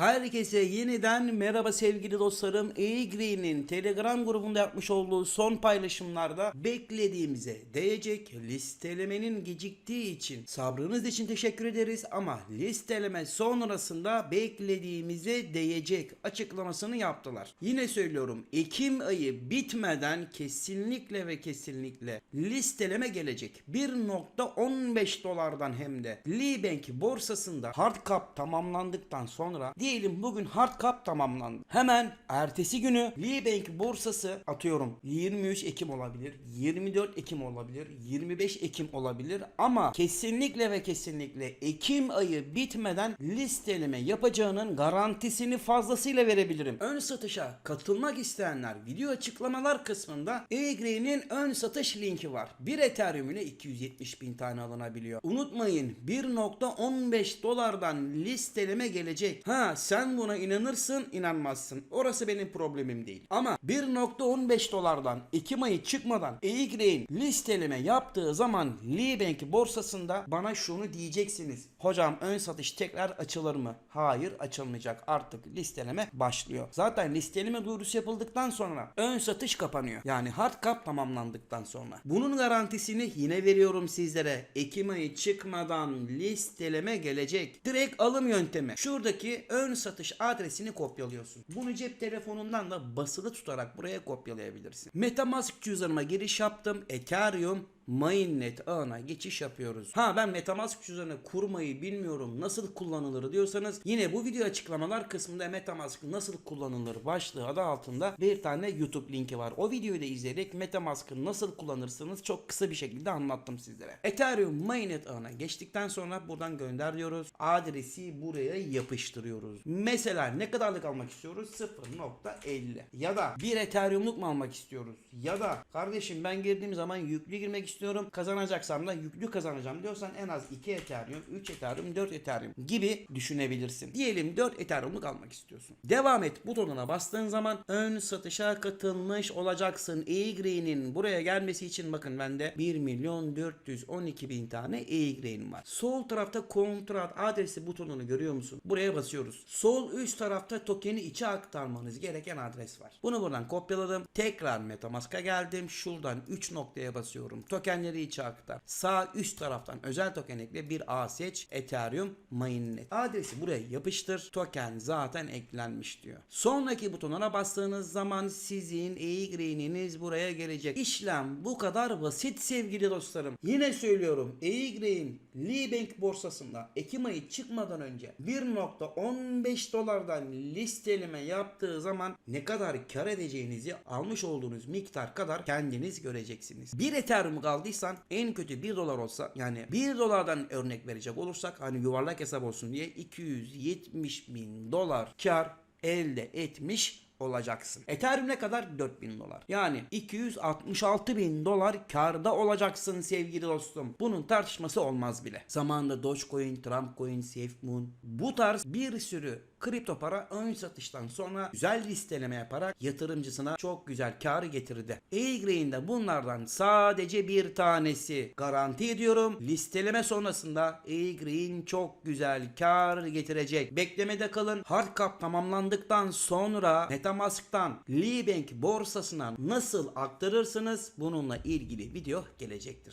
Herkese yeniden merhaba sevgili dostlarım. E-Green'in Telegram grubunda yapmış olduğu son paylaşımlarda beklediğimize değecek listelemenin geciktiği için sabrınız için teşekkür ederiz ama listeleme sonrasında beklediğimize değecek açıklamasını yaptılar. Yine söylüyorum Ekim ayı bitmeden kesinlikle ve kesinlikle listeleme gelecek. 1.15 dolardan hem de Libank borsasında hard cap tamamlandıktan sonra diyelim bugün hard cap tamamlandı. Hemen ertesi günü Libank borsası atıyorum 23 Ekim olabilir, 24 Ekim olabilir, 25 Ekim olabilir ama kesinlikle ve kesinlikle Ekim ayı bitmeden listeleme yapacağının garantisini fazlasıyla verebilirim. Ön satışa katılmak isteyenler video açıklamalar kısmında E-Green'in ön satış linki var. Bir Ethereum ile 270 bin tane alınabiliyor. Unutmayın 1.15 dolardan listeleme gelecek. Ha sen buna inanırsın inanmazsın. Orası benim problemim değil. Ama 1.15 dolardan Ekim ayı çıkmadan E-Green listeleme yaptığı zaman Libank borsasında bana şunu diyeceksiniz. Hocam ön satış tekrar açılır mı? Hayır açılmayacak. Artık listeleme başlıyor. Zaten listeleme duyurusu yapıldıktan sonra ön satış kapanıyor. Yani hard cap tamamlandıktan sonra. Bunun garantisini yine veriyorum sizlere. Ekim ayı çıkmadan listeleme gelecek. Direkt alım yöntemi. Şuradaki ön satış adresini kopyalıyorsun. Bunu cep telefonundan da basılı tutarak buraya kopyalayabilirsin. Metamask cüzdanıma giriş yaptım. Ethereum Mainnet ağına geçiş yapıyoruz. Ha ben Metamask cüzdanı kurmayı bilmiyorum nasıl kullanılır diyorsanız yine bu video açıklamalar kısmında Metamask nasıl kullanılır başlığı adı altında bir tane YouTube linki var. O videoyu da izleyerek Metamask'ı nasıl kullanırsınız çok kısa bir şekilde anlattım sizlere. Ethereum Mainnet ağına geçtikten sonra buradan gönder diyoruz. Adresi buraya yapıştırıyoruz. Mesela ne kadarlık almak istiyoruz? 0.50 ya da bir Ethereum'luk mu almak istiyoruz? Ya da kardeşim ben girdiğim zaman yüklü girmek istiyorum. Kazanacaksam da yüklü kazanacağım diyorsan en az 2 Ethereum, 3 Ethereum, 4 Ethereum gibi düşünebilirsin. Diyelim 4 Ethereum'luk almak istiyorsun. Devam et butonuna bastığın zaman ön satışa katılmış olacaksın. E-Green'in buraya gelmesi için bakın bende 1 milyon 412 bin tane E-Green var. Sol tarafta kontrat adresi butonunu görüyor musun? Buraya basıyoruz. Sol üst tarafta tokeni içe aktarmanız gereken adres var. Bunu buradan kopyaladım. Tekrar Metamask'a geldim. Şuradan 3 noktaya basıyorum. Tokenleri içe aktar. Sağ üst taraftan özel token ekle bir A seç. Ethereum Mainnet. Adresi buraya yapıştır. Token zaten eklenmiş diyor. Sonraki butonuna bastığınız zaman sizin e-green'iniz buraya gelecek. İşlem bu kadar basit sevgili dostlarım. Yine söylüyorum e-green Libank borsasında Ekim ayı çıkmadan önce 1.15 dolardan listeleme yaptığı zaman ne kadar kar edeceğinizi almış olduğunuz miktar kadar kendiniz göreceksiniz. Bir Ethereum kaldıysan en kötü 1 dolar olsa yani 1 dolardan örnek verecek olursak hani yuvarlak hesap olsun diye 270 bin dolar kar elde etmiş olacaksın. Ethereum ne kadar? 4000 dolar. Yani 266 bin dolar karda olacaksın sevgili dostum. Bunun tartışması olmaz bile. Zamanında Dogecoin, Trumpcoin, SafeMoon bu tarz bir sürü kripto para ön satıştan sonra güzel listeleme yaparak yatırımcısına çok güzel karı getirdi. A-Green de bunlardan sadece bir tanesi. Garanti ediyorum listeleme sonrasında A-Green çok güzel kar getirecek. Beklemede kalın. Hard cap tamamlandıktan sonra Metamask'tan Libank borsasına nasıl aktarırsınız bununla ilgili video gelecektir.